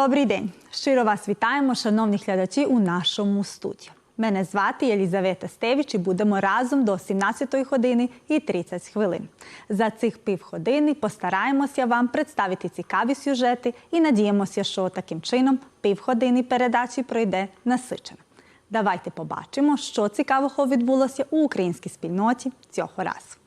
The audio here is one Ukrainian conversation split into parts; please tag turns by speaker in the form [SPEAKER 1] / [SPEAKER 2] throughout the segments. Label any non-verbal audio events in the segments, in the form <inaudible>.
[SPEAKER 1] Добрий день! Щиро вас вітаємо, шановні глядачі, у нашому студію. Мене звати Єлізавета Стевич і будемо разом до 17 години і 30 хвилин. За цих півгодини постараємося вам представити цікаві сюжети і надіємося, що таким чином півгодини передачі пройде насичено. Давайте побачимо, що цікавого відбулося у українській спільноті цього разу.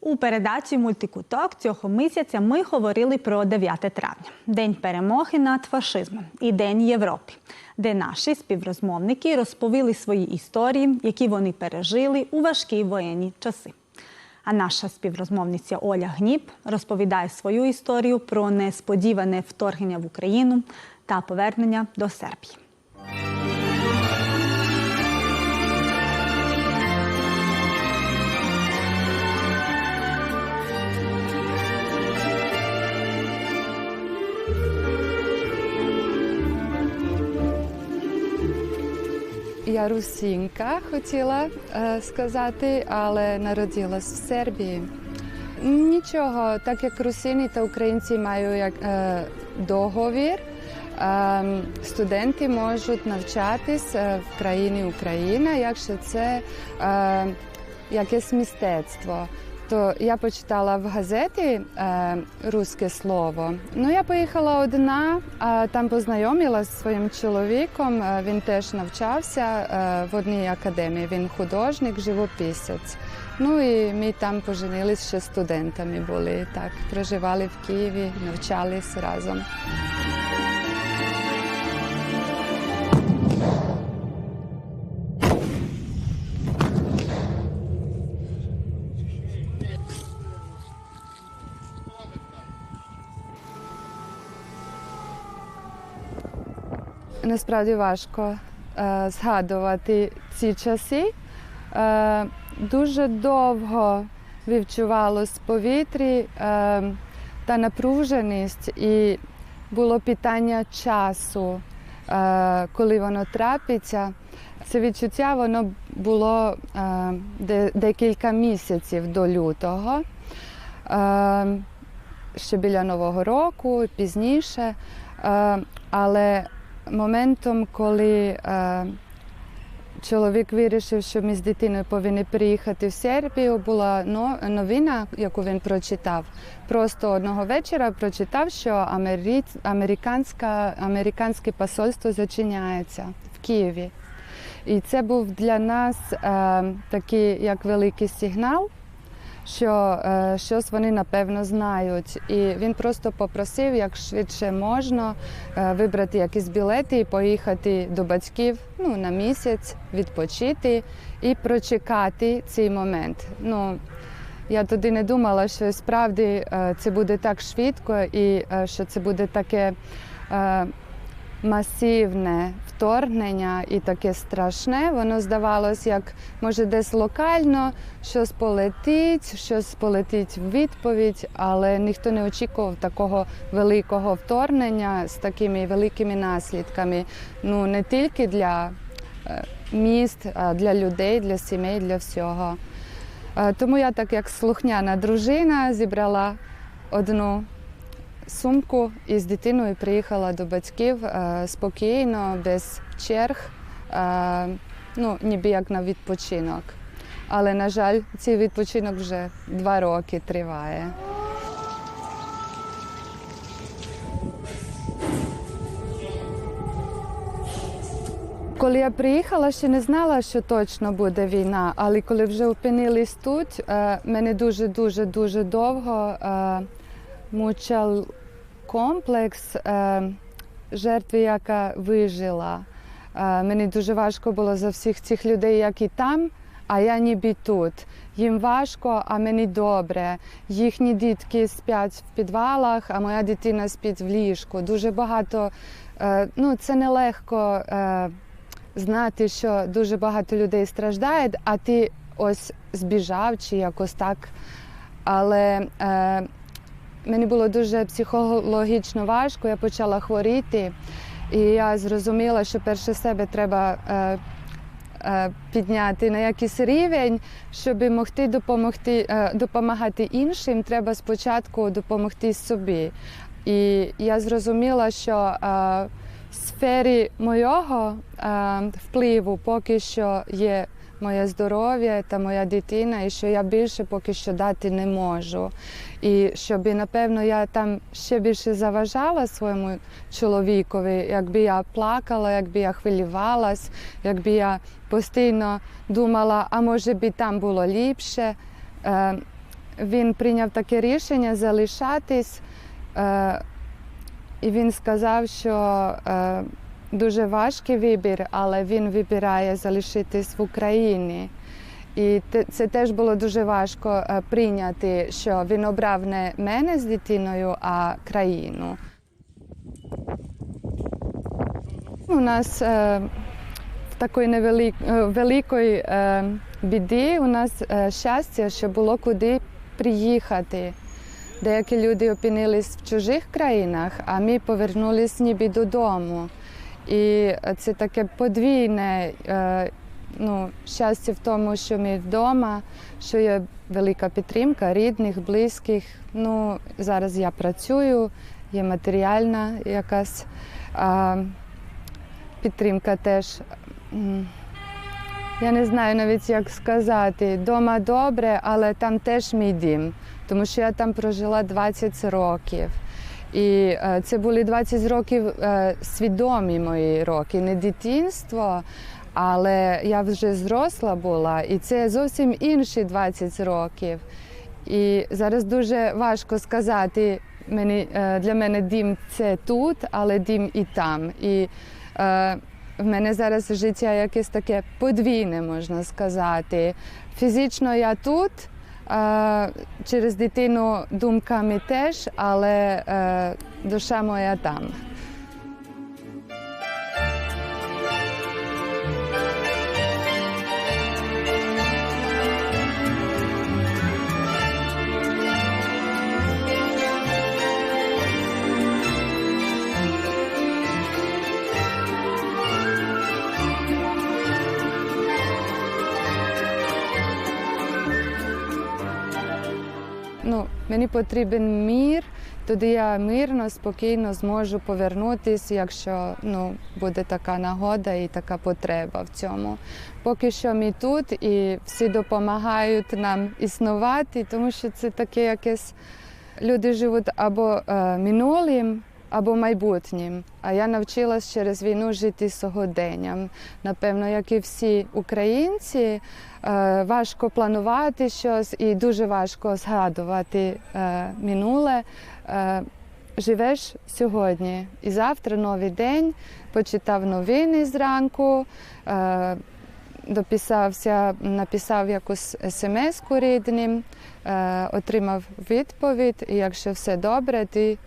[SPEAKER 1] У передачі Мультикуток цього місяця ми говорили про 9 травня, День перемоги над фашизмом і День Європи, де наші співрозмовники розповіли свої історії, які вони пережили у важкі воєнні часи. А наша співрозмовниця Оля Гніп розповідає свою історію про несподіване вторгнення в Україну та повернення до Сербії.
[SPEAKER 2] Я русінка хотіла е, сказати, але народилась в Сербії. Нічого, так як русини та українці мають як, е, договір, е, студенти можуть навчатись е, в країні Україна, якщо це е, якесь мистецтво. То я почитала в газеті е, русське слово. Ну я поїхала одна, а там познайомилася зі своїм чоловіком. Е, Він теж навчався е, в одній академії. Він художник, живописець. Ну і ми там поженились ще студентами були. Так, проживали в Києві, навчались разом. Насправді важко е, згадувати ці часи. Е, дуже довго відчувалось в повітрі е, та напруженість, і було питання часу, коли воно трапиться. Це відчуття воно було де, декілька місяців до лютого. Ще біля Нового року, пізніше. Але моментом, коли е, чоловік вирішив, що ми з дитиною повинні приїхати в Сербію, була но- новина, яку він прочитав. Просто одного вечора прочитав, що Амері... американська... американське посольство зачиняється в Києві. І це був для нас е, такий як великий сигнал, що е, щось вони напевно знають. І він просто попросив, як швидше можна, е, вибрати якісь білети і поїхати до батьків ну, на місяць, відпочити і прочекати цей момент. Ну, я тоді не думала, що справді е, це буде так швидко і що це буде таке. Масивне вторгнення і таке страшне, воно здавалось, як може десь локально щось полетить, щось полетить в відповідь, але ніхто не очікував такого великого вторгнення з такими великими наслідками. Ну не тільки для е, міст, а для людей, для сімей, для всього. Е, Тому я, так як слухняна дружина, зібрала одну сумку і з дитиною приїхала до батьків е, спокійно, без черг, е, ну, ніби як на відпочинок. Але, на жаль, цей відпочинок вже два роки триває. Коли я приїхала, ще не знала, що точно буде війна, але коли вже опинились тут, е, мене дуже дуже дуже довго мучав комплекс е, жертви, яка вижила. Е, мені дуже важко було за всіх цих людей, які там, а я ніби тут. Їм важко, а мені добре. Їхні дітки спять в підвалах, а моя дитина спить в ліжку. Дуже багато. е, Ну, це нелегко знати, що дуже багато людей страждають, а ти ось збіжав чи якось так. Але е, мені було дуже психологічно важко, я почала хворіти, і я зрозуміла, що перше себе треба е, е, підняти на якийсь рівень, щоб могти допомогти, е, допомагати іншим, треба спочатку допомогти собі. І я зрозуміла, що е, в сфері моєго е, впливу поки що є моє здоров'я та моя дитина, і що я більше поки що дати не можу. І щоб, напевно, я там ще більше заважала своєму чоловікові, якби я плакала, якби я хвилювалась, якби я постійно думала, а може би там було ліпше. Е, Він прийняв таке рішення залишатись, е, і він сказав, що е, дуже важкий вибір, але він вибирає залишитись в Україні. І це теж було дуже важко е, прийняти, що він обрав не мене з дитиною, а країну. У нас е, в такої невелик, е, великої е, біді у нас е, щастя, що було куди приїхати. Деякі люди опинились в чужих країнах, а ми повернулись ніби додому. І це таке подвійне е, ну, щастя в тому, що ми вдома, що є велика підтримка рідних, близьких. Ну, зараз я працюю, є матеріальна якась підтримка теж. Я не знаю навіть, як сказати. Дома добре, але там теж мій дім, тому що я там прожила 20 років. І е, це були 20 років е, свідомі мої роки, не дитинство, але я вже зросла була, і це зовсім інші 20 років. І зараз дуже важко сказати, мені, е, для мене дім це тут, але дім і там. І е, в мене зараз життя якесь таке подвійне, можна сказати. Фізично я тут, через дитину думками теж, але е, душа моя там. Мені потрібен мір, тоді я мирно, спокійно зможу повернутися, якщо ну, буде така нагода і така потреба в цьому. Поки що ми тут і всі допомагають нам існувати, тому що це таке якесь люди живуть або е, минулим, або майбутнім. А я навчилась через війну жити сьогоденням. Напевно, як і всі українці, е, важко планувати щось і дуже важко згадувати е, минуле. Е, Живеш сьогодні і завтра новий день, почитав новини зранку, дописався, написав якусь смс-ку рідним, отримав відповідь, і якщо все добре, ти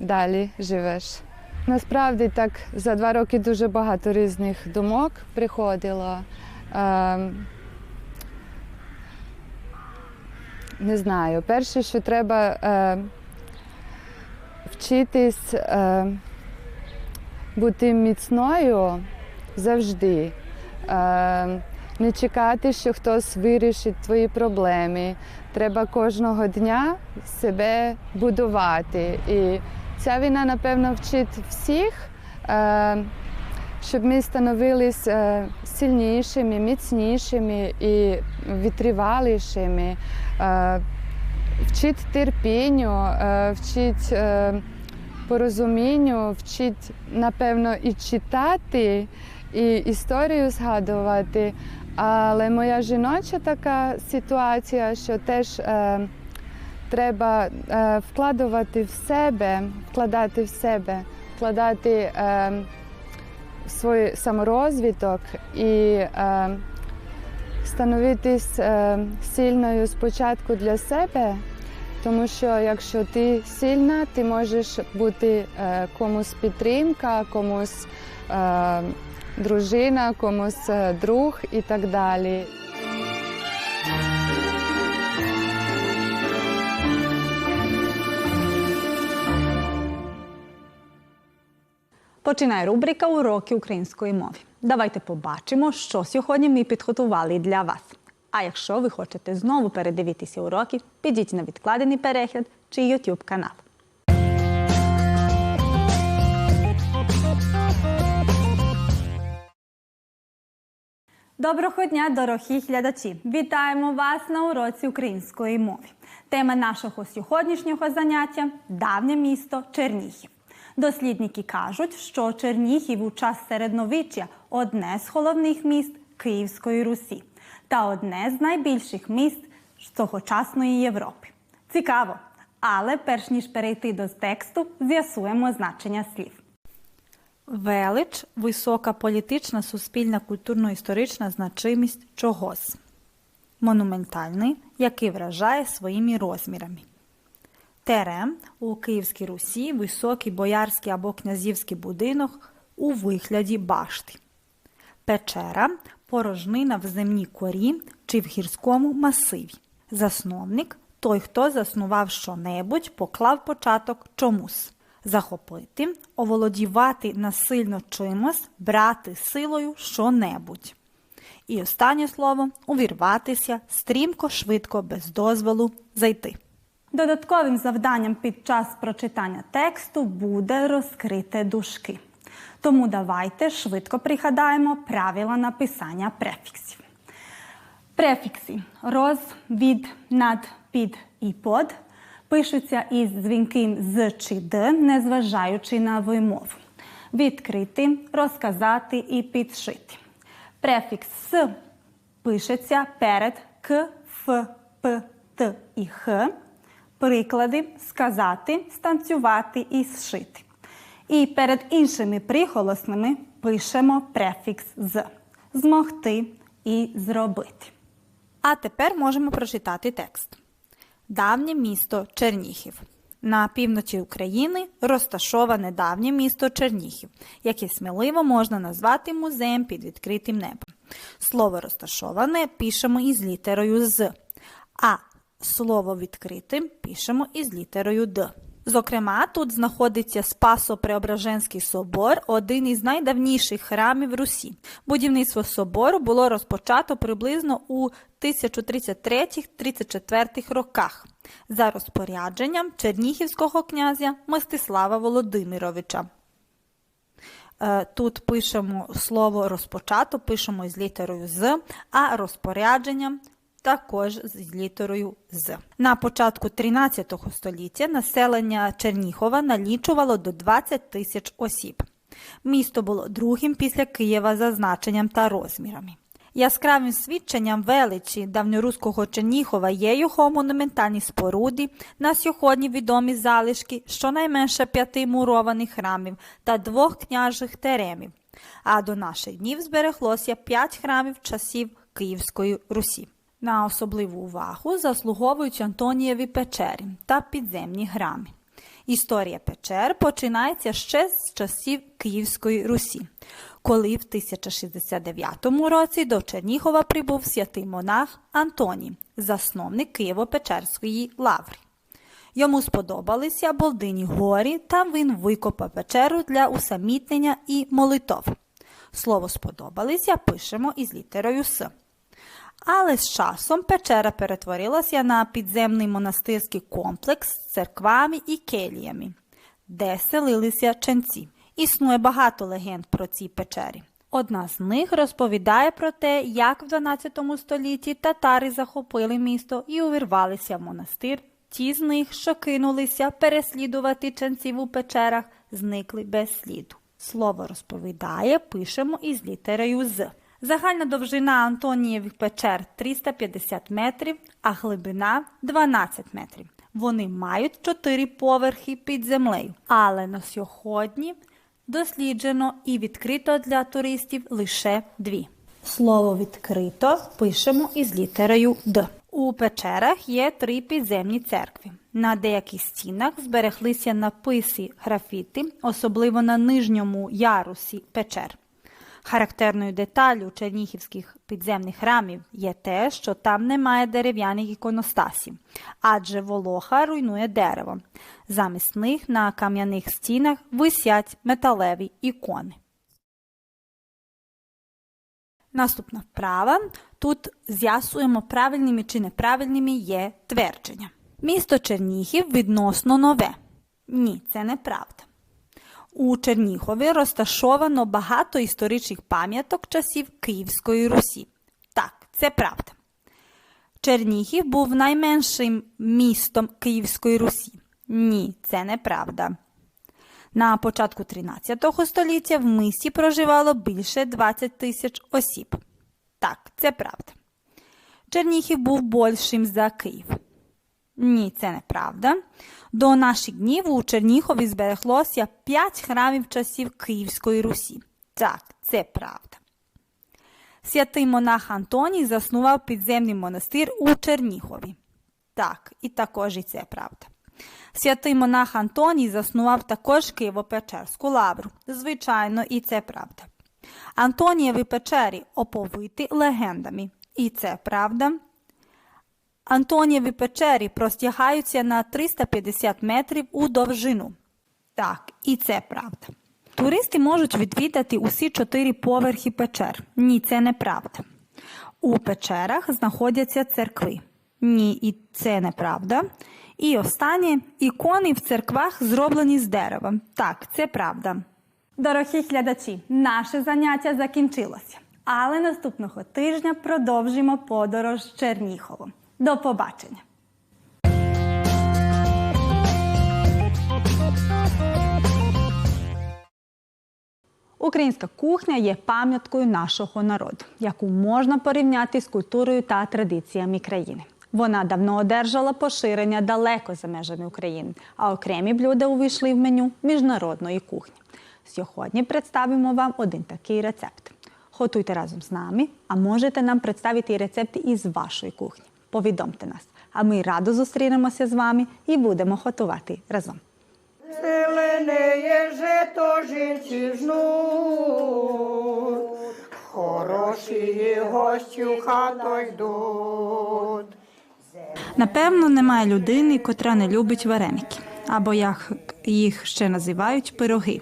[SPEAKER 2] далі живеш. Насправді так за два роки дуже багато різних думок приходило. Е, не знаю, перше, що треба е, вчитись е, бути міцною завжди. Не чекати, що хтось вирішить твої проблеми. Треба кожного дня себе будувати. І ця війна, напевно, вчить всіх, е, щоб ми становились е, сильнішими, міцнішими і витривалішими. Е, Вчить терпінню, вчить порозумінню, вчить, напевно, і читати, і історію згадувати. Але моя жіноча така ситуація, що теж треба е, вкладувати в себе, вкладати в себе, вкладати е, в свій саморозвиток і е, становитись е, сильною спочатку для себе, тому що якщо ти сильна, ти можеш бути е, комусь підтримка, комусь е, дружина, комусь е, друг і так далі.
[SPEAKER 1] Починає рубрика Уроки української мови. Давайте побачимо, що сьогодні ми підготували для вас. А якщо ви хочете знову передивитися уроки, підіть на відкладений перегляд чи YouTube канал. Доброго дня, дорогі глядачі! Вітаємо вас на уроці української мови. Тема нашого сьогоднішнього заняття давнє місто Чернігів. Дослідники кажуть, що Чернігів у час середньовіччя одне з головних міст Київської Русі та одне з найбільших міст тогочасної Європи. Цікаво! Але перш ніж перейти до тексту, з'ясуємо значення слів. Велич висока політична, суспільна, культурно-історична значимість чогось. Монументальний, який вражає своїми розмірами. Терем у Київській Русі високий боярський або князівський будинок у вигляді башти. Печера порожнина в земній корі чи в гірському масиві. Засновник той, хто заснував щонебудь, поклав початок чомусь захопити, оволодівати насильно чимось, брати силою щонебудь. І останнє слово увірватися стрімко, швидко, без дозволу зайти. Додатковим завданням під час прочитання тексту буде розкрити дужки. Тому давайте швидко пригадаємо правила написання префіксів. Префікси роз, від, над, під і под пишуться із дзвінким з чи д, незважаючи на вимову. Відкрити, розказати і підшити. Префікс с пишеться перед к, ф, п, т і х. Приклади сказати, станцювати і зшити. І перед іншими приголосними пишемо префікс з змогти і зробити. А тепер можемо прочитати текст. Давнє місто Черніхів. На півночі України розташоване давнє місто Черніхів, яке сміливо можна назвати музеєм під відкритим небом. Слово розташоване пишемо із літерою з, а слово відкритим пишемо із літерою Д. Зокрема, тут знаходиться Спасо-Преображенський собор, один із найдавніших храмів Русі. Будівництво собору було розпочато приблизно у 1033-34 роках за розпорядженням чернігівського князя Мстислава Володимировича. Е, Тут пишемо слово розпочато, пишемо із літерою з, а розпорядженням також з літерою з. На початку 13 століття населення Черніхова налічувало до 20 тисяч осіб. Місто було другим після Києва за значенням та розмірами. Яскравим свідченням величі давньоруського Черніхова є його монументальні споруди, на сьогодні відомі залишки щонайменше п'яти мурованих храмів та двох княжих теремів. А до наших днів збереглося п'ять храмів часів Київської Русі. На особливу увагу заслуговують Антонієві печері та підземні храми. Історія печер починається ще з часів Київської Русі, коли в 1069 році до Чернігова прибув святий монах Антоній, засновник Києво-Печерської лаври. Йому сподобалися Болдині горі, та він викопав печеру для усамітнення і молитов. Слово сподобалися пишемо із літерою С. Але з часом печера перетворилася на підземний монастирський комплекс з церквами і келіями, де селилися ченці. Існує багато легенд про ці печері. Одна з них розповідає про те, як в 12 столітті татари захопили місто і увірвалися в монастир. Ті з них, що кинулися переслідувати ченців у печерах, зникли без сліду. Слово розповідає, пишемо із літерою з. Загальна довжина Антонієвих печер 350 метрів, а глибина 12 метрів. Вони мають чотири поверхи під землею, але на сьогодні досліджено і відкрито для туристів лише дві. Слово відкрито пишемо із літерою Д. У печерах є три підземні церкви. На деяких стінах збереглися написи графіти, особливо на нижньому ярусі печер. Характерною деталлю чернігівських підземних храмів є те, що там немає дерев'яних іконостасів, адже волоха руйнує дерево. Замість них на кам'яних стінах висять металеві ікони. Наступна вправа. Тут з'ясуємо, правильними чи неправильними є твердження. Місто Черніхів відносно нове. Ні, це неправда. У Чернігові розташовано багато історичних пам'яток часів Київської Русі. Так, це правда. Чернігів був найменшим містом Київської Русі. Ні, це неправда. На початку 13 століття в місті проживало більше 20 тисяч осіб. Так, це правда. Чернігів був більшим за Київ. Ні, це неправда. До наших днів у Чернігові збереглося 5 храмів часів Київської Русі. Так, це правда. Святий монах Антоній заснував підземний монастир у Чернігові. Так, і також і це правда. Святий монах Антоній заснував також Києво-Печерську лавру. Звичайно, і це правда. Антонієві печері оповиті легендами. І це правда. Антонієві печері простягаються на 350 метрів у довжину. Так, і це правда. Туристи можуть відвідати усі чотири поверхи печер. Ні, це неправда. У печерах знаходяться церкви. Ні, і це неправда. І останнє ікони в церквах зроблені з дерева. Так, це правда. Дорогі глядачі, наше заняття закінчилося. Але наступного тижня продовжимо подорож з Черніговом. До побачення! Українська кухня є пам'яткою нашого народу, яку можна порівняти з культурою та традиціями країни. Вона давно одержала поширення далеко за межами України, а окремі блюда увійшли в меню міжнародної кухні. Сьогодні представимо вам один такий рецепт. Готуйте разом з нами, а можете нам представити і рецепти із вашої кухні. Повідомте нас, а ми радо зустрінемося з вами і будемо готувати разом.
[SPEAKER 3] Зелене є жито жінці жнуть, хороші гості в хату йдуть.
[SPEAKER 1] Напевно, немає людини, котра не любить вареники, або як їх ще називають пироги.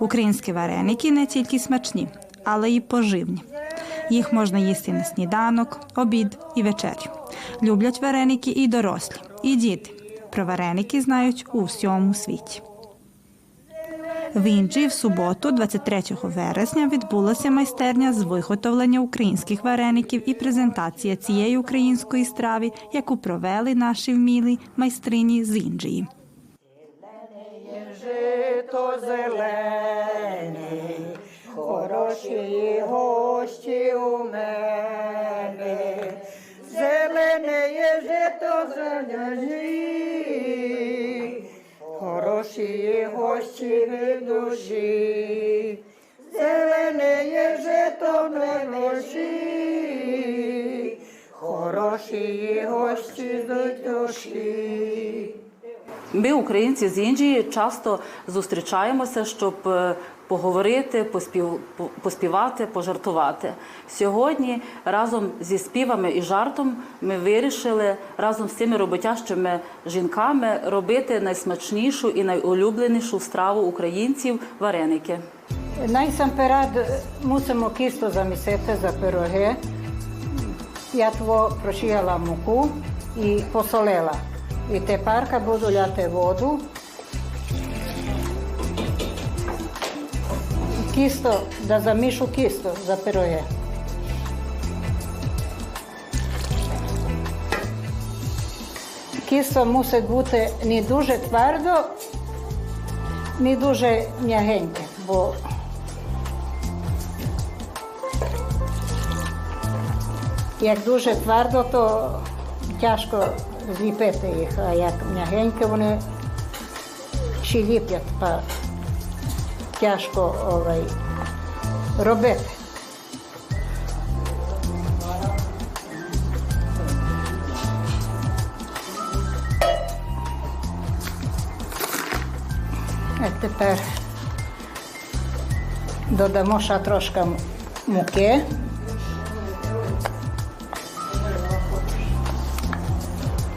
[SPEAKER 1] Українські вареники не тільки смачні, але й поживні. Їх можна їсти на сніданок, обід і вечерю. Люблять вареники і дорослі, і діти. Про вареники знають у всьому світі. В Інджі в суботу, 23 вересня, відбулася майстерня з виготовлення українських вареників і презентація цієї української страви, яку провели наші вмілі майстрині з Інджії.
[SPEAKER 3] Є жито зелене, хороші гості у мене. Зелене є жито зелене, хороші гості від душі. Зелене є жито ноші, хороші гості з душі.
[SPEAKER 4] Ми, українці з Індії, часто зустрічаємося, щоб е, поговорити, поспів, поспівати, пожартувати. Сьогодні разом зі співами і жартом ми вирішили разом з цими роботящими жінками робити найсмачнішу і найулюбленішу страву українців вареники.
[SPEAKER 3] Найсамперед мусимо кісто замісити за пироги. Я тво прошияла муку і посолила. І тепер буду ляти воду. Кісто, да замішу кісто за пироги. Кісто мусить бути не дуже твердо, не дуже м'ягеньке, бо як дуже твердо, то тяжко зліпити їх, а як м'ягеньке вони ще ліплять, тяжко ovaj, робити. А тепер додамо ще трошки муки.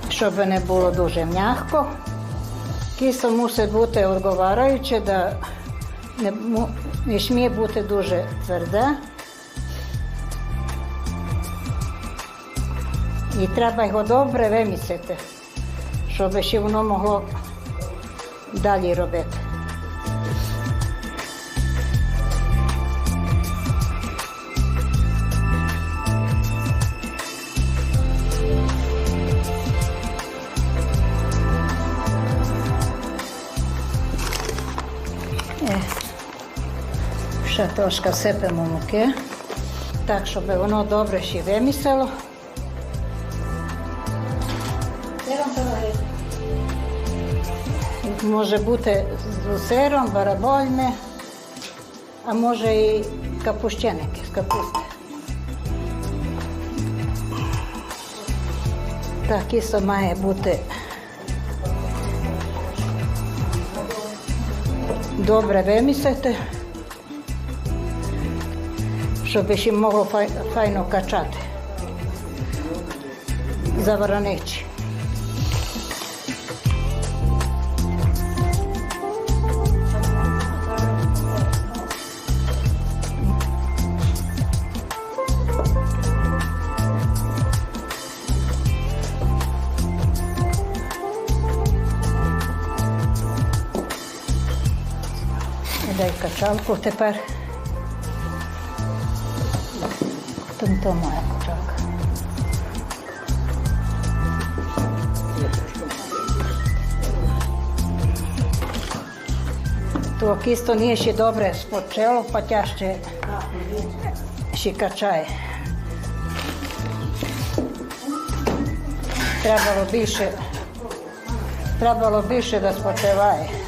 [SPEAKER 3] Щоб не було дуже м'яко. Кисло мусить бути відговараюче, да не, не сміє бути дуже тверда. І треба його добре вимісити, щоб ще воно могло далі робити. Ще трошки сипемо муки, так, щоб воно добре ще вимісило. Може бути з сиром, барабольне, а може і капущеники з капусти. Так, кісо має бути добре вимісити, щоб ще могло файно качати. Завараничі. Дай качалку тепер. to kisto nije še dobre spočelo, pa tja še, še kačaj. Trebalo biše, trebalo biše da spočevaje.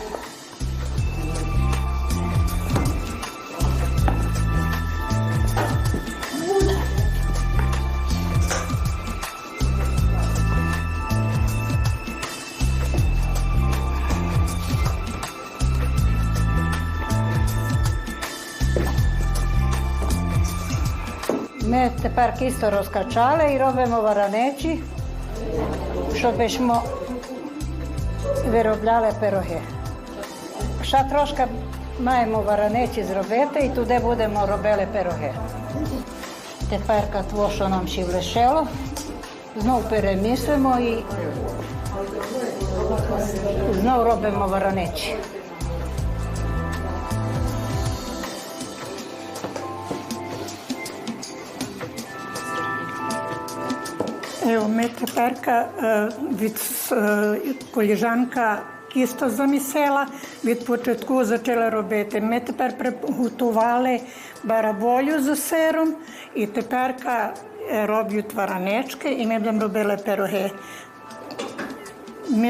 [SPEAKER 3] Тепер кісто розкачали і робимо вараничі, щоб ми виробляли пироги. Ще трошки маємо вараничі зробити і туди будемо робити пироги. Тепер того, що нам ще лишило, знову перемісимо і знову робимо вараничі.
[SPEAKER 5] Ми тепер е, від е, коліжанка кісто замісила, від початку почали робити. Ми тепер приготували бараболю з сиром і тепер е, роблять варанички і ми будемо робили пироги.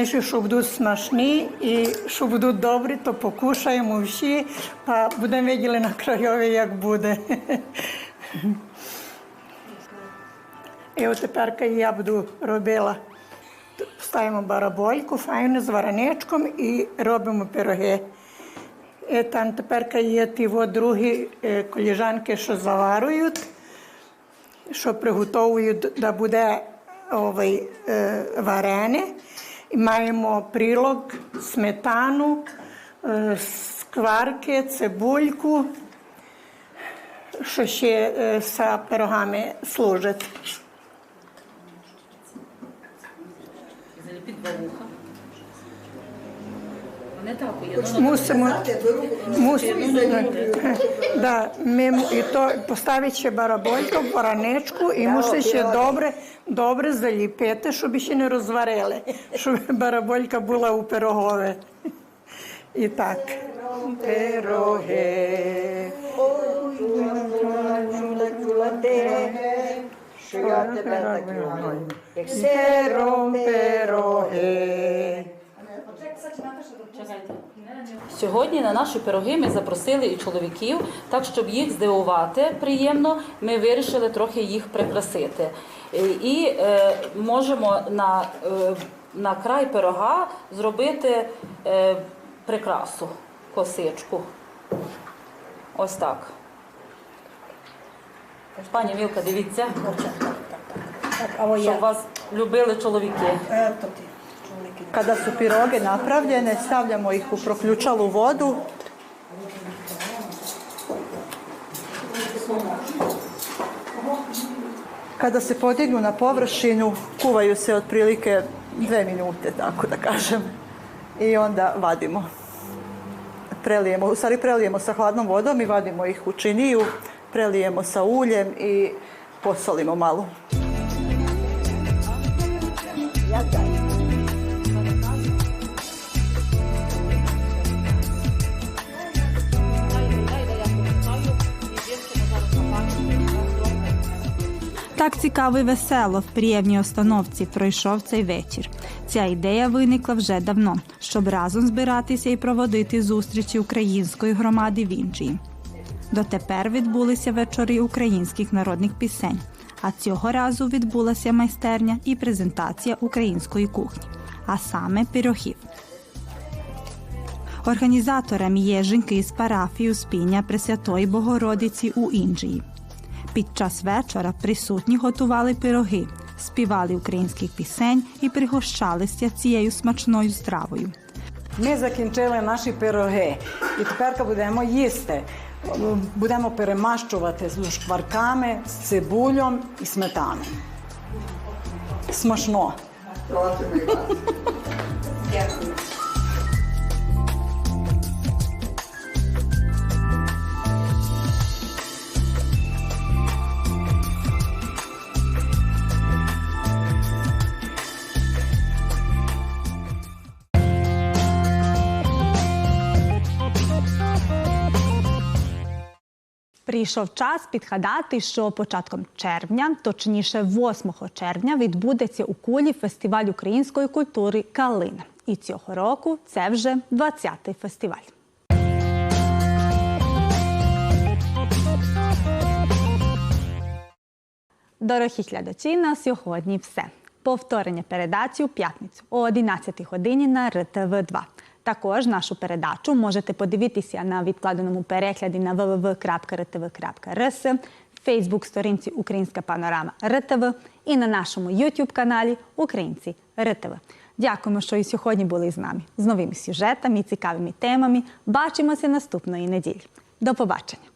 [SPEAKER 5] Ж, що будуть смачні і що будуть добрі, то покушаємо всі, а будемо виділи на крайові, як буде. <laughs> І от тепер я буду робила. Ставимо барабольку файно з вареничком і робимо пироги. І там тепер є ті другі е, коліжанки, що заварюють, що приготовують, да буде овий, е, варене. І маємо прилог, сметану, е, скварки, цибульку, що ще е, з пирогами служить.
[SPEAKER 4] Два вуха. Вони так уєднано.
[SPEAKER 5] Мусимо, мусимо да, ми, і то поставити ще барабольку, бараничку і мусить ще добре, добре заліпити, щоб ще не розварили, щоб бараболька була у пирогове. І так. Пироги. Сиром пироги.
[SPEAKER 4] Сьогодні на наші пироги ми запросили і чоловіків, так щоб їх здивувати приємно, ми вирішили трохи їх прикрасити. Е, І е, можемо на, е, на край пирога зробити е, прикрасу, косичку. Ось так. Пані Мілка, дивіться, щоб вас любили чоловіки.
[SPEAKER 6] Kada su piroge napravljene, stavljamo ih u proključalu vodu. Kada se podignu na površinu, kuvaju se otprilike dve minute, tako da kažem. I onda vadimo. Prelijemo, u stvari prelijemo sa hladnom vodom i vadimo ih u činiju, prelijemo sa uljem i posolimo malo.
[SPEAKER 1] Так цікаво і весело в приємній установці пройшов цей вечір. Ця ідея виникла вже давно, щоб разом збиратися і проводити зустрічі української громади в Індії. Дотепер відбулися вечори українських народних пісень, а цього разу відбулася майстерня і презентація української кухні, а саме пирогів. Організаторами є жінки з парафії Успіння Пресвятої Богородиці у Індії. Під час вечора присутні готували пироги, співали українських пісень і пригощалися цією смачною стравою.
[SPEAKER 7] Ми закінчили наші пироги і тепер будемо їсти. Будемо перемащувати з шкварками, з цибулем і сметаною. Смачно.
[SPEAKER 1] Прийшов час підгадати, що початком червня, точніше 8 червня, відбудеться у Кулі фестиваль української культури Калина. І цього року це вже 20-й фестиваль. Дорогі глядачі, на сьогодні все. Повторення передачі у п'ятницю о 11 годині на РТВ2. Також нашу передачу можете подивитися на відкладеному перегляді на www.rtv.rs, Фейсбук-сторінці Українська панорама РТВ і на нашому YouTube каналі Українці РТВ. Дякуємо, що і сьогодні були з нами з новими сюжетами і цікавими темами. Бачимося наступної неділі. До побачення!